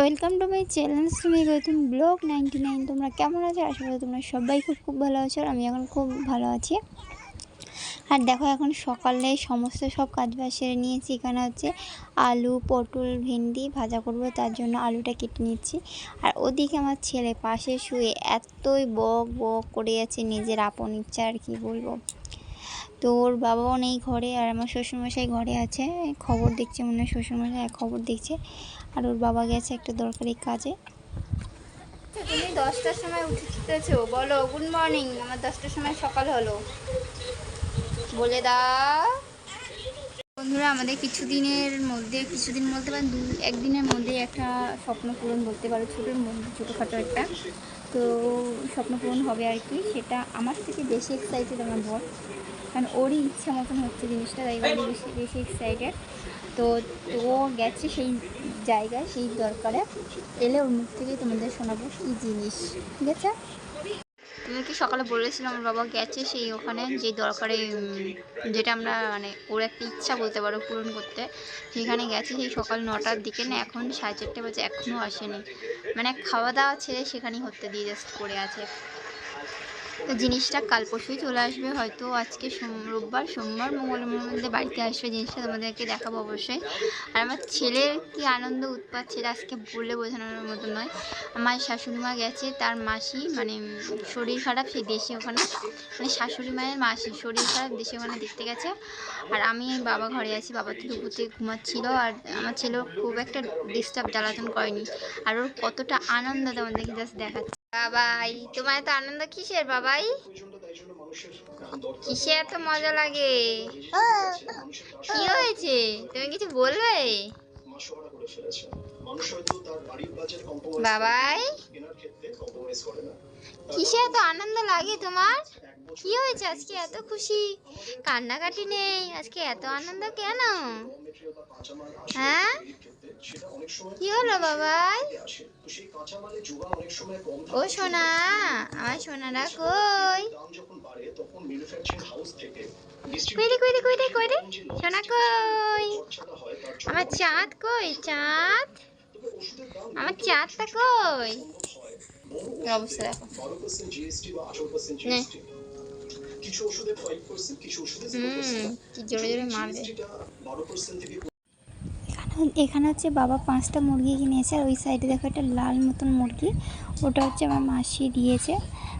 Welcome to my channel তুমি Gautam blog ninety nine. তোমরা কেমন আছো? আশা করি তোমরা সবাই খুব খুব ভালো আছো আর আমি এখন খুব ভালো আছি। আর দেখো এখন সকালে সমস্ত সব কাজ বাজ সেরে নিয়েছি। এখানে হচ্ছে আলু, পটল, ভেন্ডি ভাজা করব, তার জন্য আলুটা কেটে নিচ্ছি। আর ওদিকে আমার ছেলে পাশে শুয়ে এতই বক বক করে যাচ্ছে নিজের আপন ইচ্ছা আর কি বলব। তো ওর বাবাও নেই ঘরে আর আমার শ্বশুরমশাই ঘরে আছে। খবর দেখছে মনে হয় শ্বশুরমশাই খবর দেখছে। আর ওর বাবা গেছে একটা দরকারি কাজে। তুমি দশটার সময় উঠেছো বলো গুড মর্নিং আমার দশটার সময় সকাল হলো। বলে দাও। বন্ধুরা, আমাদের কিছুদিনের মধ্যে, কিছুদিন বলতে পারেন দু, একদিনের মধ্যেই একটা স্বপ্ন পূরণ বলতে পারো, ছোটোর মধ্যে, ছোটোখাটো একটা। তো স্বপ্ন পূরণ হবে আর কি, সেটা আমার থেকে বেশি এক্সাইটেড আমার বর। কারণ ওরই ইচ্ছা মতন হচ্ছে জিনিসটা, তাই বলি বেশি বেশি এক্সাইটেড তো ও গেছে সেই জায়গায়, সেই দরকারে। এলে ওর মুখ থেকেই তোমাদের শোনাবো কী জিনিস, ঠিক আছে? তুমি কি সকালে বলেছিলাম, আমার বাবা গেছে সেই ওখানে যে দরকারে যেটা আমরা মানে ওর একটা ইচ্ছা বলতে পারো পূরণ করতে। সেখানে গেছে সেই সকাল নটার দিকে, না, এখন সাড়ে চারটে বাজে এখনও আসেনি। মানে খাওয়া দাওয়া ছেড়ে সেখানেই হতে দিয়ে জাস্ট করে আছে। জিনিসটা কাল পরশুই চলে আসবে, হয়তো আজকে রোববার, সোমবার, মঙ্গলের মধ্যে বাড়িতে আসবে জিনিসটা তোমাদেরকে দেখাবো অবশ্যই। আর আমার ছেলের কি আনন্দ উৎপাত সেটা আজকে বলে বোঝানোর মতো নয়। আমার শাশুড়ি মা গেছে, তার মাসি মানে শরীর খারাপ সেই দেশে ওখানে মানে শাশুড়ি মায়ের মাসি, শরীর খারাপ, দেশে ওখানে দেখতে গেছে। আর আমি বাবা ঘরে আছি, বাবা তো দুপুর থেকে ঘুমাচ্ছিল, আর আমার ছেলেও খুব একটা ডিস্টার্ব জ্বালাতন করেনি। আর ওর কতটা আনন্দ তোমাদেরকে জাস্ট দেখাচ্ছে। বাবাই, তোমার এত আনন্দ কিসের বাবাই? কিসে এত মজা লাগে? কি হয়েছে? তুমি কিছু বলবে? বাবাই কিসে এত আনন্দ লাগে তোমার? কি হয়েছে? আজকে এত খুশি? কান্নাকাটি নেই। আজকে এত আনন্দ কেন? হ্যাঁ? কি হলো বাবাই? ও সোনা আমার সোনারা কই? কইরে কইরে কইরে কইরে সোনা কই? আমার চাঁদ কই? চাঁদ? আমার চাঁদটা কই? অবস্থা দেখো। নে। হুম কি জোরে জোরে মারবে। এখানে এখানে হচ্ছে বাবা পাঁচটা মুরগি কিনেছে আর ওই সাইডে দেখো একটা লাল মতন মুরগি ওটা হচ্ছে আমার মাসি দিয়েছে।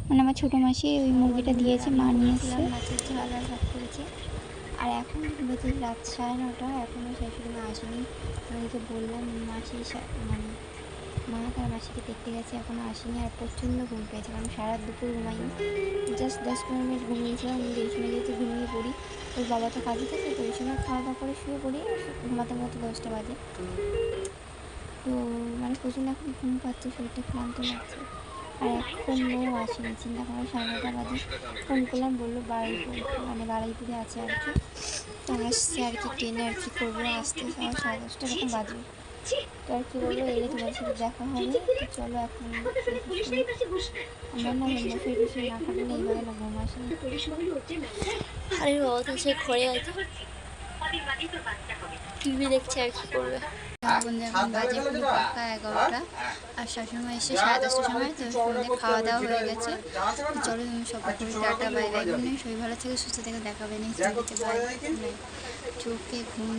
মানে আমার ছোটো মাসি ওই মুরগিটা দিয়েছে মা নিয়ে এসছে মাছের ঝাল আর ভাত করেছে। আর এখন বেঁচে রাত সাড়ে নটা এখনও শাশুড়ি মা আসেনি। আমি বললাম মাসি মানে মা তার মাসিকে দেখতে গেছে এখনও আসেনি আর প্রচণ্ড ঘুম পেয়েছে। কারণ সারা দুপুর ঘুমাইনি জাস্ট দশ পনেরো মিনিট ঘুমিয়েছিলাম সময় যেহেতু ঘুমিয়ে পড়ি। ওর বাবা তো কাজে থাকে, তো ওই সময় খাওয়া দাওয়া করে শুয়ে পড়ি, ঘুমাতে ঘুমাতে দশটা বাজে। তো মানে প্রচণ্ড এখন ঘুম পাচ্ছে, শরীরটা ক্লান্ত লাগছে। আর এখনও আসেনি, চিন্তা করো, সাড়ে নটা বাজে। ফোন করলাম, বলল বারুইপুর মানে বারুইপুরে আছে আর কি। তো আসছি আর কি, ট্রেনে আর কি করব, আসতে সাড়ে দশটা এরকম বাজবে তো আর কি বলব? এলে তোমার সাথে দেখা হবে তো চলো এখন আমরা না মশাই টুসি না কাটলে এইভাবে না ঘুম আসে আরে রোদ সে ঘরে আছে টিভি দেখছে আর কি করবে। বাজে পাক্কা এগারোটা আর শাশুড়িমা এসে সাড়ে দশটার সময় তো খাওয়া দাওয়া হয়ে গেছে। চলো তুমি সব tata bye bye good night শরীর ভালো থেকে সুস্থ থেকে দেখাবে চোখে ঘুম।